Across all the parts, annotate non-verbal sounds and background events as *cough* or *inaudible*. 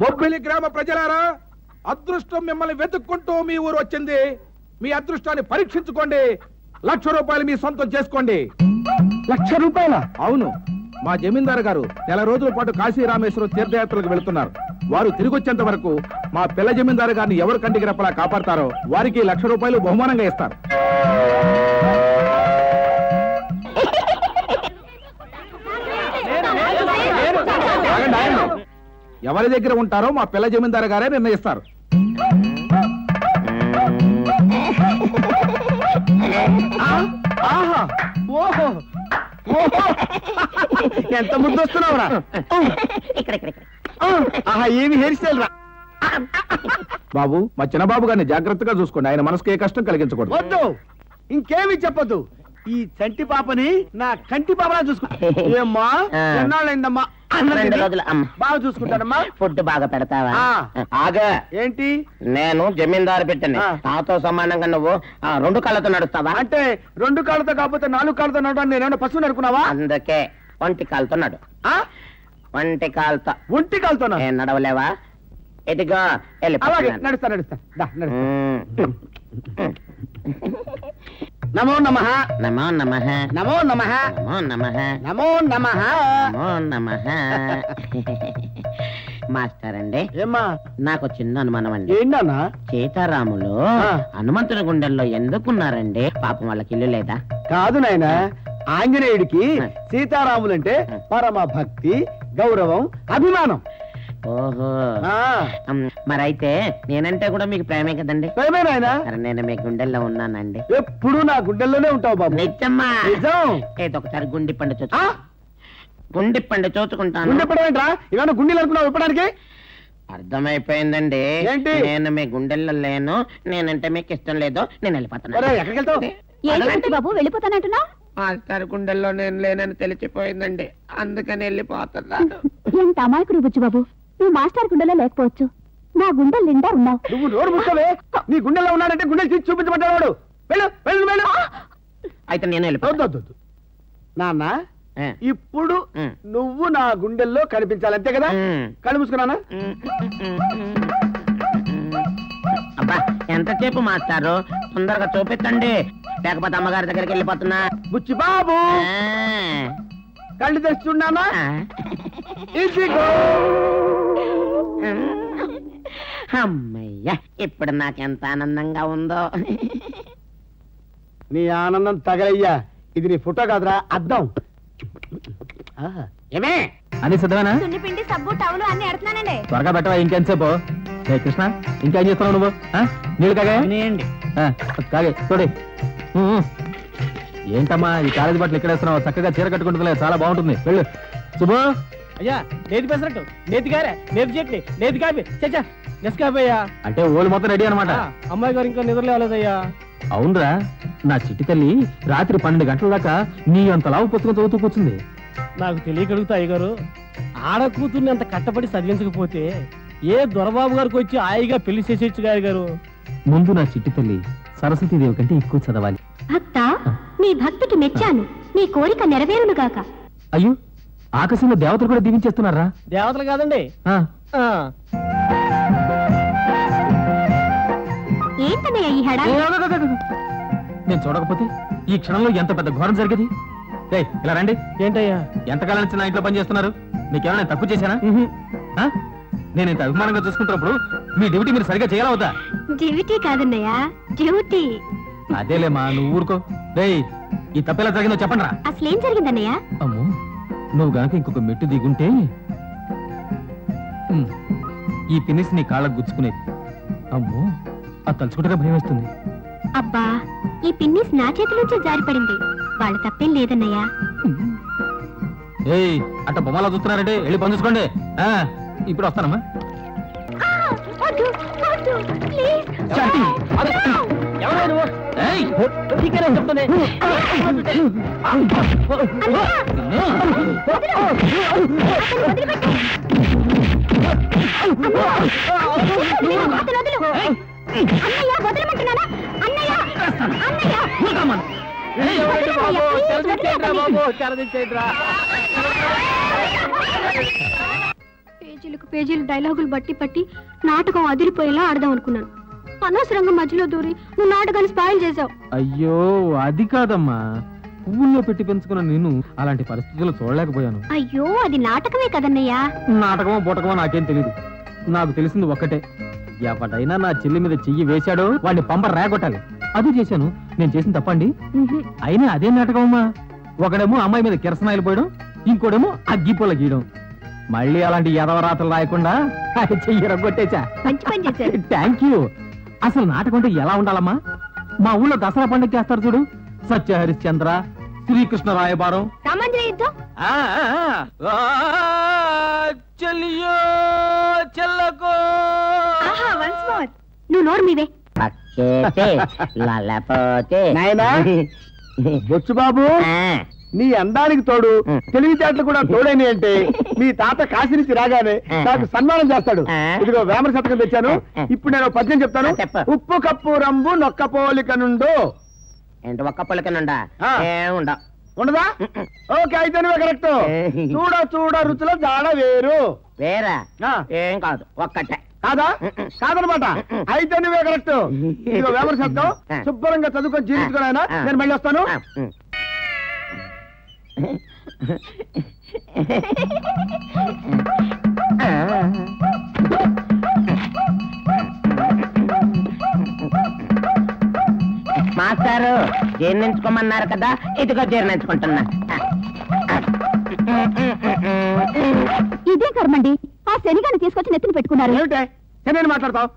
బొబ్బిలి గ్రామ ప్రజలారా అదృష్టం మిమ్మల్ని వెతుక్కుంటూ మీ ఊరు వచ్చింది. మీ అదృష్టాన్ని పరీక్షించుకోండి. లక్ష రూపాయలు మీ సొంతం చేసుకోండి. లక్ష రూపాయల? అవును. మా జమీందారు గారు నెల రోజుల పాటు కాశీ రామేశ్వరం తీర్థయాత్రలకు వెళుతున్నారు. వారు తిరిగి వచ్చేంత వరకు మా పిల్ల జమీందారు గారిని ఎవరు కంటికి రెప్పలా కాపాడతారో వారికి లక్ష రూపాయలు బహుమానంగా ఇస్తారు. ఎవరి దగ్గర ఉంటారో మా పిల్ల జమీందారు గారే నిర్ణయిస్తారు. ఆహా! ఓహో! ఓహో ఎంత ముద్దు వస్తున్నావురా ఇక్కడ ఆహా ఏమి హెయిర్ స్టైల్ రా. బాబు మా చిన్నబాబు గారిని జాగ్రత్తగా చూసుకోండి. ఆయన మనసుకు ఏ కష్టం కలిగించకూడదు. వద్దు! ఇంకేమి చెప్పొద్దు. ఈ చంటి పాపని నా కంటి పాపలా చూసుకో. *laughs* ఏమ్మా. ఎన్నాళ్ళైందమ్మా రెండు రోజులు అమ్మ. బాగా చూసుకుంటానమ్మా. ఫుడ్ బాగా పెడతావా. ఆగా. ఏంటి? నేను జమీందారు పెట్టని. నాతో సమానంగా నువ్వు రెండు కళ్ళతో నడుస్తావా? అంటే రెండు కాళ్ళతో కాకపోతే నాలుగు కాళ్ళతో నడవడానికి నేనేమన్నా పశువుని అనుకున్నావా? అందుకే ఒంటి కాలుతో నడు. ఆ? ఒంటి కాలుతో ఒంటి కాలుతో ఏం నడవలేవా? ఇదిగో. నడుస్తా నడుస్తా. నడుస్తా. *laughs* నమో నమ. నమో నమ. నమో నమ. నమో నమ. నమో నమ. నమో నమ. *laughs* మాస్టర్ అండి ఏమ్మా? నాకు చిన్న అనుమానం అండి. ఏంటన్నా? సీతారాములు ఆ. హనుమంతుడి గుండెల్లో ఎందుకున్నారండి? పాపం వాళ్ళకి ఇల్లు లేదా? కాదు నాయన ఆంజనేయుడికి. సీతారాములంటే. పరమ భక్తి గౌరవం అభిమానం. ఓహో. మరైతే నేనంటే కూడా మీకు ప్రేమే కదండి. ప్రేమే నాయన? సరే నేను మీ గుండెల్లో ఉన్నానండి. ఎప్పుడు నా గుండెల్లోనే ఉంటావు బాబు. నిజమ్మా నిజం. ఏదో ఒకసారి గుండి పండు? చూసు గుండి పండు చూసుకుంటాను గుండె పడవేంట్రా ఇవన్నీ గుండెలు అనుకున్నావు ఇప్పడానికి అర్థమైపోయిందండి. ఏంటి? నేను మీ గుండెల్లో లేను. నేనంటే మీకు ఇష్టం లేదో. నేను వెళ్ళిపోతాను. ఎక్కడికి వెళ్తావు బాబు? వెళ్ళిపోతానంటున్నా మాస్టర్ గుండెల్లో నేను లేనని తెలిసిపోయిందండి. అందుకని వెళ్ళిపోతున్నాను. *laughs* ఎంత అమాయకుడు బుజ్జు బాబు? నువ్వు మాస్టర్ గుండెలో లేకపోవచ్చు. నా గుండె నిండా ఉన్నావు. నువ్వు నోరు ముక్కవే నీ గుండెల్లో ఉన్నాడంటే గుండెలు తీసి చూపించమంటాడు వాడు. వెళ్ళు వెళ్ళు వెళ్ళు. అయితే నేను వద్దు. నాన్న. ఇప్పుడు. నువ్వు నా గుండెల్లో కనిపించాలి అంతే కదా. కళ్ళు మూసుకున్నానా అబ్బా ఎంతసేపు మాస్టారు? తొందరగా చూపించండి. లేకపోతే అమ్మగారి దగ్గరికి వెళ్ళిపోతున్నా. బుచ్చి బాబు. కళ్ళు తెస్తున్నానా. ఇదిగో అమ్మయ్యా ఇప్పుడు నాకెంత ఆనందంగా ఉందో. నీ ఆనందం తగలయ్యా. ఇది నీ ఫోటో కాదురా అద్దం. ఏమే? అని సిద్ధమేనా? పిండి సబ్బు టవలు అన్ని ఎడుతున్నానండి త్వరగా పెట్టవా ఇంకెంతసేపు? ఏ కృష్ణ ఇంకేం చేస్తున్నావు నువ్వు? ఆ? నీళ్ళు కాగా ఆ, కాగే చూడే. ఏంటమ్మా ఈ కాలేజీ బట్టలు ఇక్కడ వేస్తున్నావు? చక్కగా చీర కట్టుకుంటుందిలే చాలా బాగుంటుంది. వెళ్ళు. శుభు అయ్యా నేతి పెసరట్టు. నేతి గారె నేతి చట్నీ నేతి కాపీ చచ్చా నెస్కాఫీ అయ్యా అంటే ఓళ్ళు మొత్తం రెడీ అనమాట. అమ్మాయి గారు ఇంకా నిద్ర లేవలేదయ్యా. అవునరా నా చిట్టి తల్లి రాత్రి పన్నెండు గంటల దాకా నీ అంత లావు పుస్తకం చదువుతూ కూర్చుంది. నాకు తెలియకడుగుతా అయ్యగారు. ఆడ కూతుర్ని అంత కట్టబడి చదివించకపోతే ఏ దొరబాబు గారికి వచ్చి హాయిగా పెళ్ళి చేసేచ్చు గారు గారు ముందు నా చిట్టి తల్లి సరస్వతీదేవి కంటే ఎక్కువ చదవాలి. భక్త నీ భక్తికి మెచ్చాను. నీ కోరిక నెరవేరును గాక అయ్యో ఆకాశంలో దేవతలు కూడా దీవించేస్తున్నారా? దేవతలు కాదండి. ఏ. నేను చూడకపోతే ఈ క్షణంలో ఎంత పెద్ద ఘోరం జరిగేది? ఏయ్, ఇలా రండి. ఏంటయ్యా? ఎంతకాలం నుంచి నా ఇంట్లో పని చేస్తున్నారు? మీకేమైనా నేను తక్కువ చేశానా ఆ? నేను ఇంత అభిమానంగా చూసుకుంటున్నప్పుడు మీ డ్యూటీ మీరు సరిగా చేయాలా వద్దా? Duty కాదన్నయ్య duty. అదేలేమా నువ్వు ఊరుకో. రేయ్ ఈ తప్పెలా జరిగిందో చెప్పండి రా అసలేం జరిగిందన్నయ్య? అమ్మో. నువ్వు గనక ఇంకొక మెట్టు దిగుంటే ఈ పినిస్ నీ కాళ్ళకు గుచ్చుకునేది. అమ్మో అది తలుచుకుంటే భయం వేస్తుంది. అబ్బా ఈ పిన్నిస్ నా చేతిలోంచి జారిపడింది. వాళ్ళ తప్పేం లేదన్నయ్య. ఏయ్ అట్ట బొమ్మలా చూస్తున్నారంటే వెళ్ళి పని చూసుకోండి. ఆ, ఇప్పుడు వస్తానమ్మా. శాంతి, అది- బాబు తెరదించేయండిరా పేజీలకు పేజీలు డైలాగులు బట్టి పట్టి నాటకం అదిరిపోయేలా ఆడదాం అనుకున్నాను. అనవసరంగా మధ్యలో దూరి నువ్వు నాటకాన్ని స్పాయిల్ చేసావు అయ్యో అది కాదమ్మా. పువ్వుల్లో పెట్టి పెంచుకున్న నేను అలాంటి పరిస్థితులు చూడలేకపోయాను. అయ్యో అది నాటకమే కదన్నయ్యా. నాటకమో బూటకమో నాకేం తెలియదు నాకు తెలిసింది ఒక్కటే. ఎవడైనా నా చెల్లి మీద చెయ్యి వేశాడో వాడిని పంప రేగొట్టాలి. అది చేశాను. నేను చేసిన తప్పండి. అయినా అదే నాటకమమ్మా. ఒకడేమో అమ్మాయి మీద కిరసనాయిలు పోయడం ఇంకోడేమో అగ్గిపూల గీయడం. మళ్ళీ అలాంటి ఎదవరాతలు రాయకుండా చెయ్యి రగ్గొట్టేచా థ్యాంక్ యూ అసలు నాటకం అంటే ఎలా ఉండాలమ్మా? మా ఊళ్ళో దసరా పండుగ చేస్తారు చూడు. సత్య హరిశ్చంద్ర శ్రీకృష్ణ రాయబారం. రామాంజన యుద్ధం? చెల్లియో చెల్లకో. ఆహా వన్స్ మోర్. నువ్వు నోరు మీవే. పక్కేతే *laughs* లలపోతే. నాయనా *laughs* బొచ్చు బాబు ఆ, నీ అందానికి తోడు. తెలివితేటలు కూడా తోడైన అంటే *laughs* మీ తాత కాశీ నుంచి రాగానే. నాకు సన్మానం చేస్తాడు. ఇదిగో వేమన శతకం తెచ్చాను. ఇప్పుడు నేను పద్యం చెప్తాను. ఉప్పు కప్పు రంబు నొక్క పోలిక నుండు ఏంటి ఒక్క పులకనుండా ఆ. ఏముండ ఉండదా ఓకే అయితే నువ్వే కరెక్ట్ చూడ చూడ రుచుల జాడ వేరు వేరా. ఏం కాదు ఒక్కటే కాదా. కాదనమాట అయితే నువ్వే కరెక్ట్ శతకం ఆ. శుభ్రంగా చదువుకొని జీవించుకుని ఆయన ఆ. నేను మళ్ళీ వస్తాను. మాస్టారు జీర్ణించుకోమన్నారు కదా ఇదిగో జీర్ణించుకుంటున్నా. ఇదే కర్మండి. ఆ శనిగాన్ని తీసుకొచ్చి నెత్తిన పెట్టుకున్నారు. ఏమిటే? నేను మాట్లాడతావు?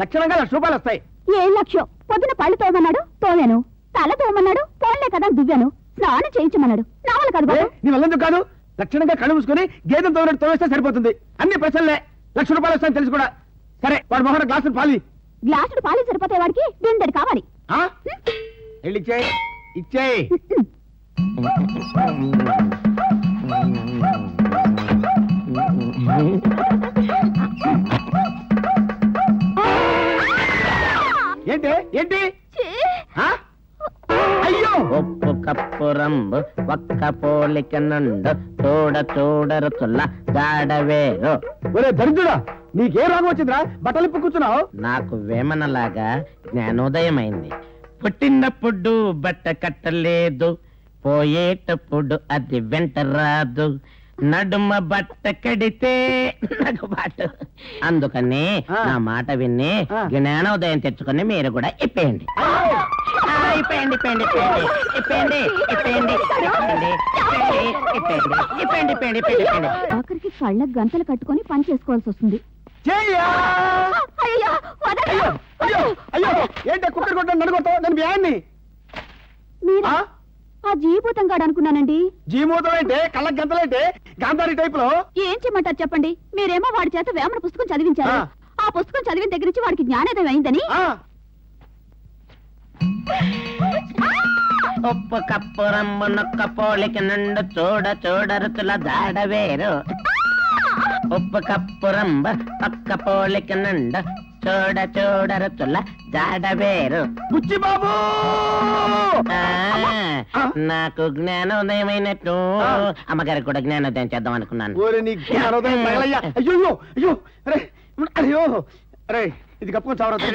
లక్షణంగా లక్ష రూపాయలు వస్తాయి. ఏం లక్ష్యం? పొద్దున పళ్ళు తోమన్నాడు తోమాను. తల తోమన్నాడు పోన్లే కదా అని దువ్వాను స్నానం చేయించమన్నాడు. నా వల్ల కాదు బాబు. నీ వల్లందుకు కాదు? లక్షణంగా కళ్ళు మూసుకొని గేదెం తోమినట్టు తోవేస్తే సరిపోతుంది. అన్ని ప్రశ్నలే. లక్ష రూపాయలు వస్తాయని తెలుసు కూడా. సరే వాడు మొహన గ్లాసులు పాలి. గ్లాసుడు పాలు సరిపోతే వాడికి బిందెడు కావాలి. ఇచ్చేయ్. ఇచ్చేయ్. ఏంటి? ఏంటి? అయ్యో! ఉప్పు కప్పు రంబు ఒక్క పోలిక నుండు చూడ చూడరు తుల్ల గాడవేరు. ఒరే దరిద్రుడా నీకే రోగం వచ్చిందిరా? బట్టలు ఇప్పు కూర్చున్నావు? నాకు వేమనలాగా జ్ఞానోదయమైంది. పుట్టినప్పుడు బట్ట కట్టలేదు పోయేటప్పుడు అది వెంట రాదు. నడుమ బట్ట కడితే నాకు బాట అందుకని ఆ. నా మాట విని. జ్ఞానోదయం తెచ్చుకొని మీరు కూడా ఇప్పేయండి. ఇప్పండి ఇప్పండి ఇప్పండి ఇప్పండి ఇప్పండి ఇప్పండి ఇప్పండి ఆఖరికి కళ్ళకు గంటలు కట్టుకొని పని చేసుకోవాల్సి వస్తుంది. ఆ? జీభూతం కాడు అనుకున్నానండి. జీమూతం అంటే కళ్ళ టైప్లో? ఏం చేయమంటారు చెప్పండి? మీరేమో వాడి చేత వేమన పుస్తకం చదివించారు. ఆ. పుస్తకం చదివిన దగ్గర నుంచి వాడికి జ్ఞానేదం అయిందని. ఉప్పు కప్పు రంబు నొక్క పోలిక నుండు చూడ చూడ రుచుల దాడవేరు ఉప్పు కప్పు రంబ పక్క పోలిక నుండు చూడ చూడ రుచుల జాడవేరు బుచ్చి బాబు నాకు జ్ఞానోదయమైనట్టు. అమ్మగారికి కూడా జ్ఞానోదయం చేద్దాం అనుకున్నాను. అయ్యో అయ్యో. అరే అయ్యో అరే ఇది కప్పుకొని చవరా *laughs*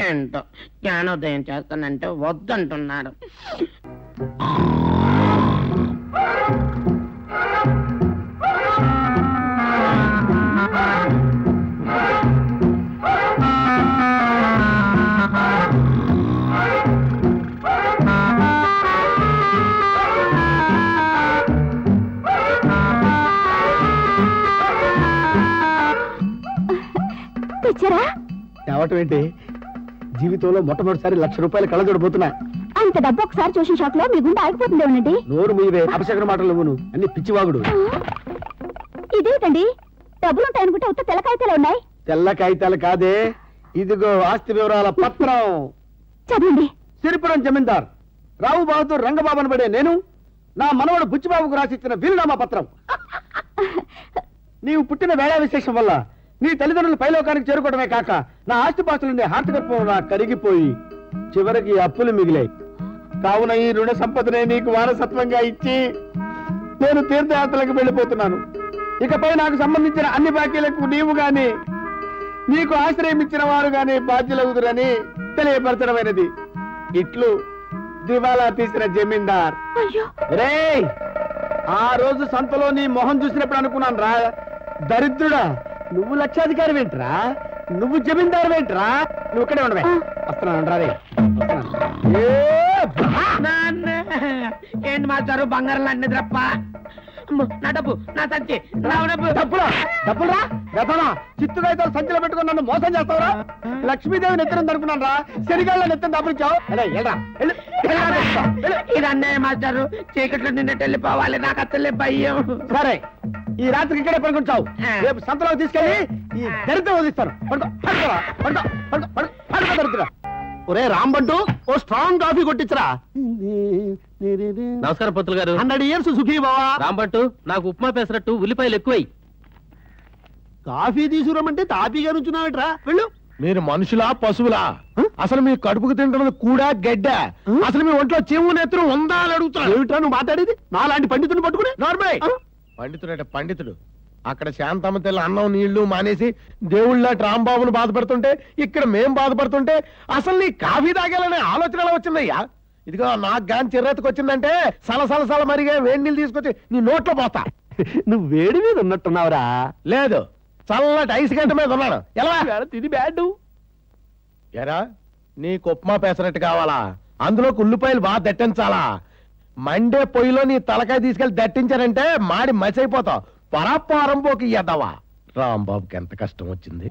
ఏంటో? జ్ఞానోదయం చేస్తానంటే వద్దంటున్నాడు. తేవటం ఏంటి? జీవితంలో మొట్టమొదటిసారి లక్ష రూపాయలు కళ్ళ చూడబోతున్నా అంత డబ్బు ఒకసారి చూసిన షాక్లో మీ గుండె ఆగిపోతుంది ఏమనండి. నోరు మీవే అపశకర మాటలు నువ్వును అన్ని పిచ్చివాగుడు. ఇదేంటండి? డబ్బులుంటాయనుకుంటే ఉత్త తెల్లకాయతలే ఉన్నాయి. తెల్ల కాగితాలు కాదే. ఇదిగో ఆస్తి వివరాల పత్రం. చదవండి. సిరిపురం జమీందార్ రావు బహదూర్ రంగబాబు పడే నేను నా మనవడు బుచ్చిబాబుకు రాసిచ్చిన వీలునామా పత్రం. *laughs* నీవు పుట్టిన వేళా విశేషం వల్ల నీ తల్లిదండ్రులు పైలోకానికి చేరుకోవడమే కాక నా ఆస్తిపాస్తులుండే హార్తగర్భం నా కరిగిపోయి. చివరికి అప్పులు మిగిలాయి. కావున ఈ రుణ సంపదనే నీకు వారసత్వంగా ఇచ్చి నేను తీర్థయాత్రలకు వెళ్ళిపోతున్నాను. ఇకపై నాకు సంబంధించిన అన్ని బాకీలకు నీవు గాని నీకు ఆశ్రయం ఇచ్చిన వారు గాని బాధ్యులవుదురని తెలియపరచడమైనది. ఇట్లు దివాలా తీసిన జమీందార్. రే ఆ రోజు సంతలో నీ మొహం చూసినప్పుడు అనుకున్నాను రా. దరిద్రుడా! నువ్వు లక్షాధికారి ఏంట్రా? నువ్వు జమీందారు ఏంట్రా? నువ్వు ఇక్కడే ఉండవే. వస్తున్నాను ఏంటి మాస్టారు బంగారం నిద్రప్ప అమ్మో, నా డబ్బు నా సంచి నా డబ్బు. డబ్బులా? సంచిలో పెట్టుకుని నన్ను మోసం చేస్తావురా? లక్ష్మీదేవి నెత్తిన అనుకున్నాను రా శనిగాళ్ళ నెత్తిన. వెళ్ళరా, వెళ్ళు. వెళ్ళు. ఇది అన్నయ్య మాస్టారు చీకట్లో నిన్నట్టు వెళ్ళిపోవాలి నాకు అసలే భయం. సరే ఈ రాత్రికి ఇక్కడే పడుకుంటావు. రేపు సంతలో తీసుకెళ్ళి ఈ దరిద్రం వదిలిస్తాను. పడుకో పడుకోరా పడుకో పడుకో పడుకో పడుకో దరిద్ర ఒరే రాంబంటు ఓ స్ట్రాంగ్ కాఫీ కొట్టించరా. నమస్కారం పంతులు గారు. హండ్రెడ్ ఇయర్స్ సుఖీ బావా. రాంబట్టు నాకు ఉప్మా పెసరట్టు ఉల్లిపాయలు ఎక్కువై. కాఫీ తీసుకురమ్మంటే తాపీగా నుంచున్నావట్రా వెళ్ళు. మీరు మనుషులా పశువులా? అసలు మీ కడుపుకు తింటున్నది కూడా గడ్డ? అసలు మీ ఒంట్లో చెవు నెత్తురు ఉందా అని అడుగుతాను ఏమిట్రా నువ్వు మాట్లాడేది? నాలాంటి పండితుని పట్టుకుని? నార్మల్. ఆ? పండితుడు. పండితుడు అక్కడ శాంతమ్మ తెల్ల అన్నం నీళ్ళు మానేసి దేవుళ్ళ రాంబాబును బాధపడుతుంటే ఇక్కడ మేం బాధపడుతుంటే అసలు నీ కాఫీ తాగాలనే ఆలోచన ఎలా వచ్చిందయ్యా? ఇదిగో నాకు గాని చిర్రెత్తుకు వచ్చిందంటే సల సల సల మరిగా వేడి నీళ్ళు తీసుకొచ్చి నీ నోట్లో పోతా. నువ్వు వేడి మీద ఉన్నట్టున్నావురా. లేదు చల్లటి ఐస్ గంట మీద ఉన్నాను. ఎలా? ఇది బ్యాడ్. ఎరా నీకు ఉప్మా పెసరట్టు కావాలా? అందులో ఉల్లిపాయలు బాగా దట్టించాలా? మండే పొయ్యిలో నీ తలకాయ తీసుకెళ్ళి దట్టించారంటే మాడి మసైపోతావు. పరాపారం పోకి ఎదవా. రాంబాబుకి ఎంత కష్టం వచ్చింది.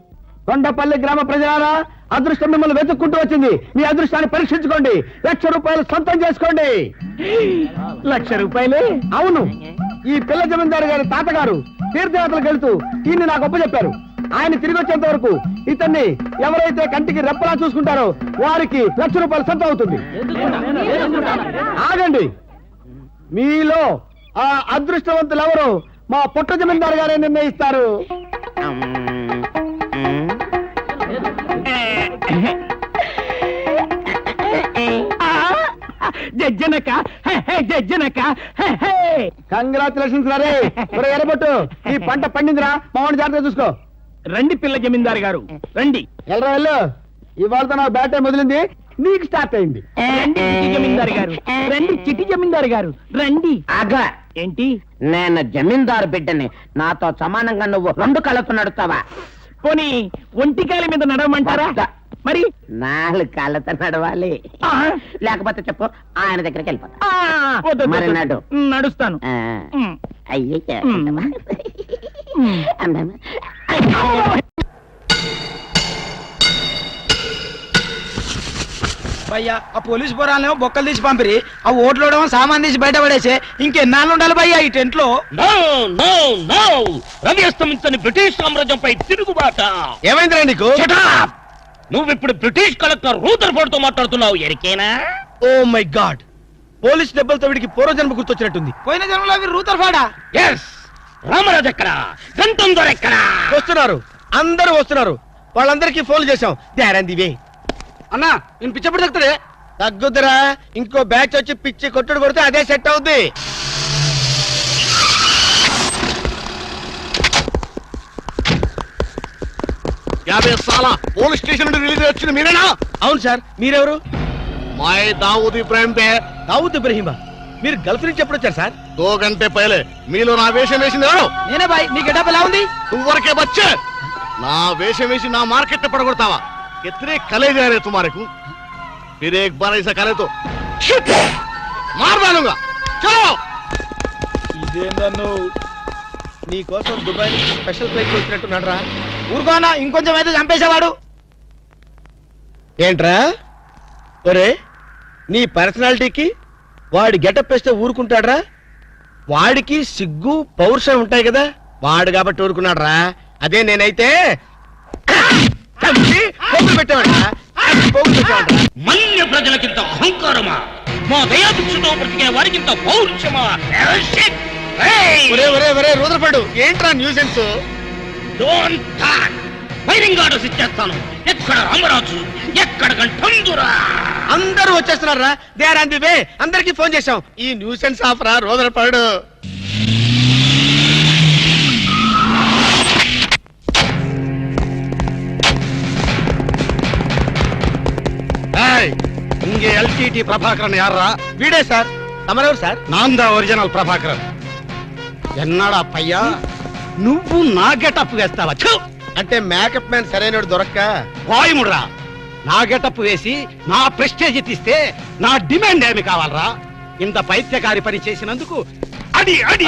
కొండపల్లి గ్రామ ప్రజలారా అదృష్టం మిమ్మల్ని వెతుక్కుంటూ వచ్చింది. మీ అదృష్టాన్ని పరీక్షించుకోండి. లక్ష రూపాయలు సొంతం చేసుకోండి. లక్ష రూపాయలే? అవును. ఈ పిల్ల జమీందారు గారి తాతగారు తీర్థయాత్రలకు వెళ్తూ ఈయన్ని నాకు ఒప్పు చెప్పారు ఆయన తిరిగి వచ్చేంత వరకు ఇతన్ని ఎవరైతే కంటికి రెప్పలా చూసుకుంటారో వారికి లక్ష రూపాయలు సొంతం అవుతుంది. ఆగండి. మీలో ఆ అదృష్టవంతులు ఎవరు మా పుట్ట జమీందారు గారే నిర్ణయిస్తారు. జజ్జనక జజ్జనక కంగ్రాచులేషన్స్ రే ఒరే ఎర్రబొట్టు ఈ పంట పండిందిరా మామూలు జాగ్రత్త చూసుకో. రండి పిల్ల జమీందారు గారు రండి. వెళ్ళరా వెళ్ళు. ఇవాళతో నా బ్యాట్ టైం వదిలింది నీకు స్టార్ట్ అయింది. రండి చిట్టి జమీందారు గారు. రండి చిట్టి జమీందారు గారు. రండి. ఆగా. ఏంటి? నేను జమీందారు బిడ్డని. నాతో సమానంగా నువ్వు రెండు కళ్ళతో నడుస్తావా? పోనీ ఒంటికాల మీద నడవమంటారా? మరి? నాలుగు కాళ్ళతో నడవాలి. లేకపోతే చెప్పు ఆయన దగ్గరికి వెళ్ళిపోతా. మరి నడు. నడుస్తాను. అయ్యే భయ్యా ఆ పోలీస్ పోరాలేమో బొక్కలు తీసి పంపిరి. ఆ ఓట్లోడేమో సామాన్ తీసి బయట పడేసే. ఇంకెన్నాళ్ళు ఉండాలి భయ్యా ఈ టెంట్లో నో నో నో. రవి అస్తమించని బ్రిటిష్ సామ్రాజ్యంపై తిరుగుబాట. ఏమైందిరా నీకు! నువ్వు ఇప్పుడు బ్రిటిష్ కలెక్టర్ రూదర్తో మాట్లాడుతున్నావు ఎరికేనా? Oh my god. పోలీస్ దెబ్బలతో వీడికి పూర్వజన్మ గుర్తొచ్చినట్టుంది. పోయిన జన్మలో అవి రూతర్ ఫాడా ఎస్ రామరాజు ఎక్కడ గంటం దొర ఎక్కడ వస్తున్నారు. అందరూ వస్తున్నారు. వాళ్ళందరికీ ఫోన్ చేశాం. దేరందివే అన్నా నేను పిచ్చప్పుడు తగ్గుతుంది తగ్గుతురా ఇంకో బ్యాచ్ వచ్చి పిచ్చి కొట్టుడు కొడితే అదే సెట్ అవుద్ది. యాభై సాల పోలీస్ స్టేషన్ నుండి రిలీజ్ వచ్చింది మీరేనా? అవును సార్ మీరెవరు? మై దావుద్ ఇబ్రాహిం పే దావుద్ ఇబ్రహీమా? మీరు గల్ఫ్ నుంచి ఎప్పుడు వచ్చారు సార్? దో గంటే పైలే. మీలో నా వేషం వేసింది ఎవరు? నేనే బాయ్ నీ గెటప్ ఎలా ఉంది నువ్వరకే బచ్చే. నా వేషం వేసి నా మార్కెట్ పడగొడతావా? ఎత్రే కలే जा रहे तुम्हारे को फिर एक बार ऐसा करे तो shit! मार डालूंगा चलो ఇదేందన్ను నీ కోసం దుబాయ్ నుంచి స్పెషల్ ఫ్లైట్ వచ్చినట్టున్నాడు రా ఊరుకోనా ఇంకొంచెం అయితే చంపేసేవాడు ఏంట్రా ఒరే నీ పర్సనాలిటీకి వాడి గెటప్ వేస్తే ఊరుకుంటాడ్రా వాడికి సిగ్గు పౌరుషం ఉంటాయి కదా వాడు కాబట్టి ఊరుకున్నాడు రా అదే నేనైతే మన్య ప్రజలకింత అహంకారమా? మా దయాభిక్షతో బ్రతికే వారికింత పౌరుషమా? ఒరే ఒరే ఒరే రూదరపడు. ఏంట్రా న్యూసెన్స్ ఫైరింగ్ ఆర్డర్స్ ఇచ్చేస్తాను ఎక్కడ రామరాజు? ఎక్కడ గంటందురా అందరూ వచ్చేస్తున్నారా they are on the way అందరికి ఫోన్ చేశాం. ఈ న్యూసెన్స్ ఆఫ్ రా రోజుల ఎల్టీటీ ప్రభాకరన్ యార్రా వీడే సార్ తమరెవరు సార్ నాందా ఒరిజినల్ ప్రభాకరన్ ఎన్నాడా పయ్యా నువ్వు నా గెటప్ వేస్తావా అంటే మేకప్ మ్యాన్ సరైన దొరక్క వాయుముడ్రా నా గెటప్ వేసి నా ప్రెస్టేజ్ తీస్తే నా డిమాండ్ ఏమి కావాలరా ఇంత పైత్యకారి పని చేసినందుకు అడి అడి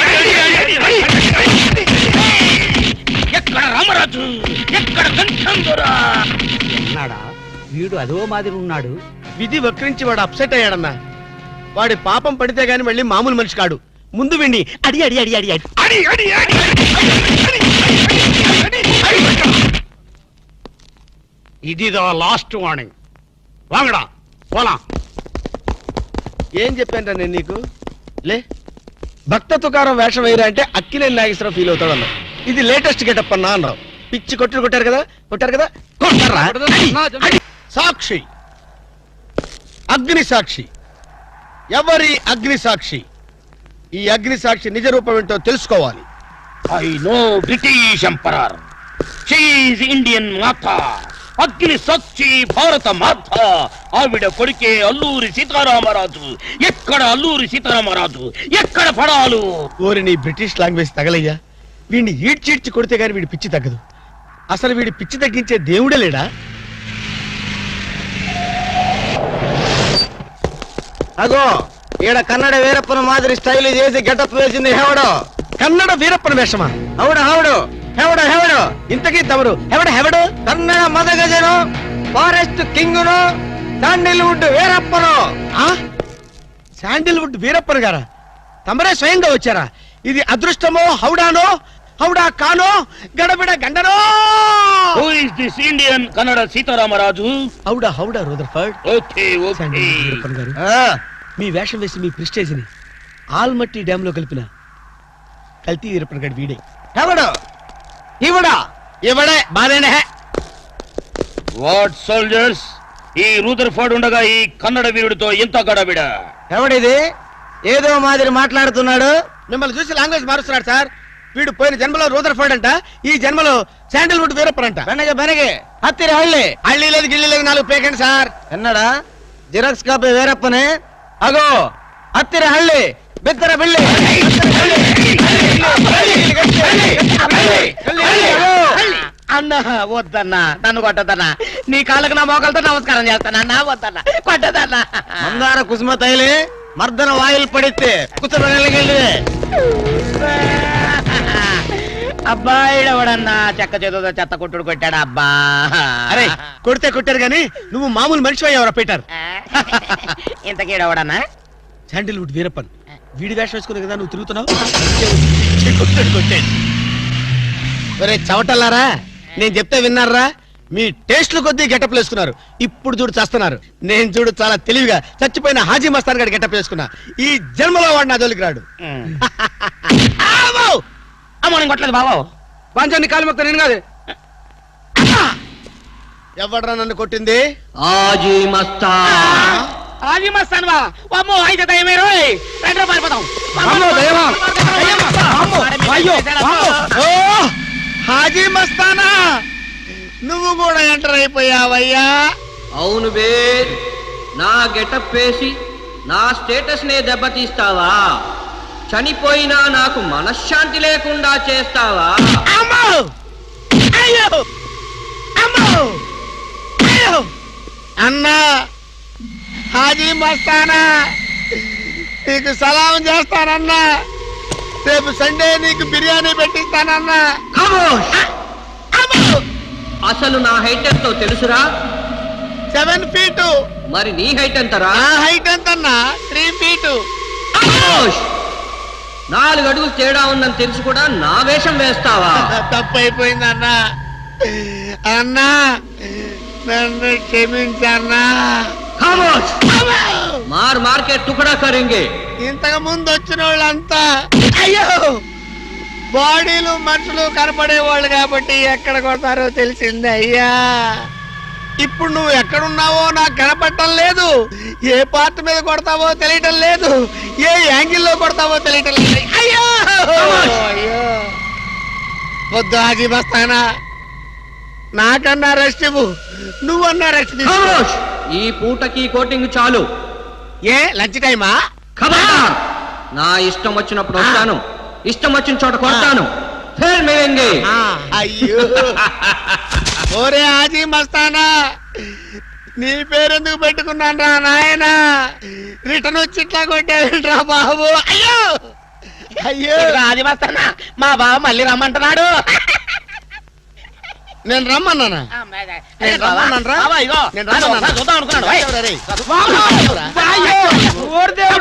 ఎక్కడ రామరాజు ఎక్కడ వీడు అదో మాదిరి ఉన్నాడు విధి వక్రించి వాడు అప్సెట్ అయ్యాడన్నా వాడి పాపం పడితే గాని మళ్ళీ మామూలు మనిషి కాడు ముందు విండి అడి అడి అడి అడి అడి ఇది ద లాస్ట్ వార్నింగ్ వాంగడా పోలా ఏం చెప్పాను నేను నీకు లే భక్త తుకారం వేషం వేయరా అంటే అక్కినేని నాగేశ్వరం ఫీల్ అవుతాడు అన్నావు ఇది లేటెస్ట్ గెటప్ అన్నా అన్నావు పిచ్చి కొట్టు కొట్టారు కదా కొట్టారు కదా కొట్టారా సాక్షి అగ్ని సాక్షి ఎవరి అగ్ని సాక్షి ఈ అగ్ని సాక్షి నిజ రూపం ఏంటో తెలుసుకోవాలి. I know British emperor. She Indian మాత అగ్ని సాక్షి భారత మాత ఆవిడ కొడుకే అల్లూరి సీతారామరాజు. ఎక్కడ అల్లూరి సీతారామరాజు? ఎక్కడ పడాలు? ఓరి నీ బ్రిటిష్ లాంగ్వేజ్ తగలయ్యా. వీడిని ఈడ్చీడ్చి కొడితే గాని వీడి పిచ్చి తగ్గదు. అసలు వీడి పిచ్చి తగ్గించే దేవుడే లేడా? అగో ఈడ కన్నడ వీరప్పన మాదిరి స్టైల్ చేసి గెటప్ వేసింది హెవడో. కన్నడ వీరప్పన వేషమా? అవుడు హౌడు హెవడు హెవడు. ఇంతకీ తమరు ఎవడ హెవడు? కన్నడ మదగజను ఫారెస్ట్ కింగును శాండిల్వుడ్ వీరప్పను. ఆ? శాండిల్వుడ్ వీరప్పన గారా? తమరే స్వయంగా వచ్చారా? ఇది అదృష్టమో హౌడానో? హౌడా కానో గడబిడ గండనో! Who is this Indian Kannada Sitaramaraju Howrah హౌడా రూదర్ఫర్డ్ ఓకే ఓకే. గారు. మీ వేషం వేసి మీ ప్రిస్టేజ్ని ఆల్మట్టి డ్యామ్లో కలిపిన కల్తీ వీరప్పన్ గడి వీడే. హెవడు ఇవుడా ఇవడే బాధేనే. వాట్ సోల్జర్స్ ఈ రూదర్ఫర్డ్ ఉండగా ఈ కన్నడ వీరుడితో ఎంత గడబిడ. ఎవడిది? ఏదో మాదిరి మాట్లాడుతున్నాడు. మిమ్మల్ని చూసి లాంగ్వేజ్ మారుస్తున్నాడు సార్. వీడు పోయిన జన్మలో రూదర్ఫర్డ్ అంట ఈ జన్మలో శాండిల్వుడ్ వీరప్పన్ అంట. బెనగ బెనగే. హత్తిరి హళ్ళి. హళ్ళీ లేదు గిల్లి లేదు నాలుగు పేకండి సార్. ఎన్నడా? జిరాక్స్ కాపీ వీరప్పనే? అగో హత్తిరి హళ్ళి. బిత్తర బిల్లి అన్న వద్దన్నా నన్ను కొట్టదన్నా నీ కాళ్ళకు నా మోకాలతో నమస్కారం చేస్తానన్నా వద్దన్నా. కొట్టదన్నా మందార కుసుమ తైలి. మర్దన వాయిల్ పడితే కుసరగలిగే అబ్బాయి ఎవడన్నా చెక్క చేతుతో చెత్త కొట్టుడు కొట్టాడు అబ్బా? అరే కొడితే కొట్టారు గాని నువ్వు మామూలు మనిషి అయ్యావరా పీటర్? ఇంతకీడవడన్నా శాండిల్వుడ్ వీరప్పన్. వీడి వేషం వేసుకుని కదా నువ్వు తిరుగుతున్నావు? కొట్టాడు కొట్టాడు. ఒరే చవటల్లారా? నేను చెప్తే విన్నారా? మీ టేస్ట్లు కొద్దీ గెటప్ వేసుకున్నారు. ఇప్పుడు చూడు చేస్తున్నారు. నేను చూడు చాలా తెలివిగా చచ్చిపోయిన హాజీ మస్తాన్ గారి గెటప్ వేసుకున్నా. ఈ జన్మలో వాడు నా జోలికి రాడు. *laughs* నేను కొట్టలేదు బాబు పంచాన్ని కాలు మొక్క నేను కాదు ఎవడ్రా నన్ను కొట్టింది ఆజీ మస్తా ఆది మస్తాన్ బా అమ్మో అయితే దయమే రోయ్ రెండు పారిపోతాం అమ్మో, దయమా? అయ్యో ఓ హాజీ మస్తానా నువ్వు కూడా ఎంటర్ అయిపోయావయ్యా అవును బే నా గెటప్ వేసి నా స్టేటస్ నే దెబ్బతీస్తావా చనిపోయినా నాకు మనశ్శాంతి లేకుండా చేస్తావా? అన్నా! హాజీ మస్తానా! నీకు సలాం చేస్తానన్నా! రేపు సండే నీకు బిర్యానీ పెట్టిస్తానన్నా! అసలు నా హైట్ ఎంతో తెలుసురా? Seven feet! మరి నీ హైట్ ఎంతరా? హైట్ ఎంతన్నా? Three feet! నాలుగు అడుగులు తేడా ఉందని తెలిసి కూడా నా వేషం వేస్తావా? *laughs* తప్పైపోయిందన్నా. అన్నా నన్ను క్షమించన్నా. ఖమోష్! మార్ మార్కెట్ టుకడా కరెంగే. ఇంతకు ముందు వచ్చిన వాళ్ళంతా అయ్యో! బాడీలు మనుషులు కనపడేవాళ్ళు కాబట్టి ఎక్కడ కొడతారో తెలిసింది అయ్యా! ఇప్పుడు నువ్వు ఎక్కడున్నావో నాకు కనపడటం లేదు. ఏ పార్ట్ మీద కొడతావో తెలియటం లేదు. ఏ యాంగిల్లో కొడతావో తెలియటం లేదు. అయ్యో! అయ్యో! వద్దు ఆగి వస్తానా నాకన్నా రెస్ట్ ఇవ్వు. నువ్వన్నా రెస్ట్! ఈ పూటకి కోటింగ్ చాలు. ఏ లంచ్ టైమా? నా ఇష్టం వచ్చినప్పుడు వస్తాను. ఇష్టం వచ్చిన చోట కొడతాను. అయ్యో! *laughs* ఓరే ఆజీ మస్తానా నీ పేరెందుకు పెట్టుకున్నాను రా నాయన? రిటర్న్ వచ్చి ఇట్లా కొట్టేవిట్రా బాబు. అయ్యో! అయ్యో! రాజు వస్తానా మా బావ మళ్ళీ రమ్మంటున్నాడు. నేను రమ్మన్నానా? నేను రమ్మన్నాను రా. నేను రమ్మన్నానా? చూద్దాం అనుకున్నాడు.